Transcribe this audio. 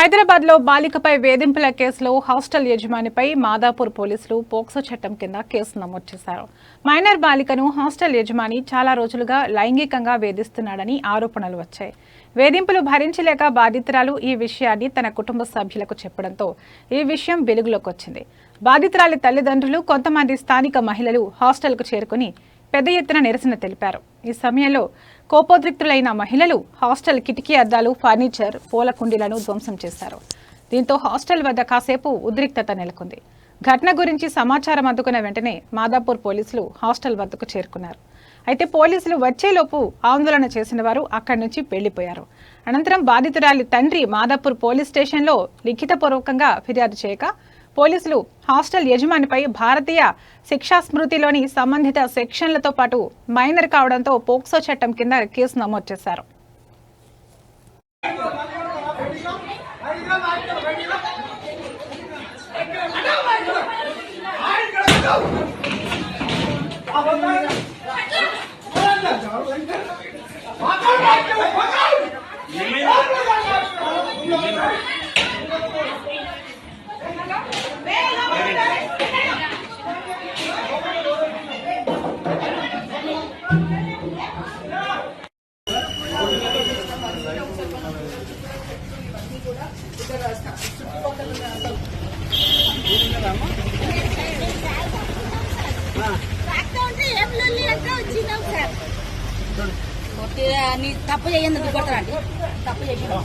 హైదరాబాద్లో బాలికపై వేధింపుల కేసులో హాస్టల్ యజమానిపై మాదాపూర్ పోలీసులు పోక్సో చట్టం కింద కేసు నమోదు చేశారు. మైనర్ బాలికను హాస్టల్ యజమాని చాలా రోజులుగా లైంగికంగా వేధిస్తున్నాడని ఆరోపణలు వచ్చాయి. వేధింపులు భరించలేక బాధితురాలు ఈ విషయాన్ని తన కుటుంబ సభ్యులకు చెప్పడంతో ఈ విషయం వెలుగులోకి వచ్చింది. బాధితురాలి తల్లిదండ్రులు కొంతమంది స్థానిక మహిళలు హాస్టల్కు చేరుకుని పెద్ద ఎత్తున నిరసన తెలిపారు. ఈ సమయంలో కోపోద్రిక్తులైన మహిళలు హాస్టల్ కిటికీ అద్దాలు ఫర్నిచర్ పూల కుండీలను ధ్వంసం చేశారు. దీంతో హాస్టల్ వద్ద కాసేపు ఉద్రిక్తత నెలకొంది. ఘటన గురించి సమాచారం అందుకున్న వెంటనే మాదాపూర్ పోలీసులు హాస్టల్ వద్దకు చేరుకున్నారు. అయితే పోలీసులు వచ్చేలోపు ఆందోళన చేసిన వారు అక్కడి నుంచి వెళ్ళిపోయారు అనంతరం బాధితురాలి తండ్రి మాదాపూర్ పోలీస్ స్టేషన్లో లిఖితపూర్వకంగా ఫిర్యాదు చేయగా పోలీసులు హాస్టల్ యజమానిపై భారతీయ శిక్షా స్మృతిలోని సంబంధిత సెక్షన్లతో పాటు మైనర్ కావడంతో పోక్సో చట్టం కింద కేసు నమోదు చేశారు. రాక్తా ఉంటే ఏం లొల్లి తప్పు చేయండి కొట్టరండి. తప్పు చేసినాం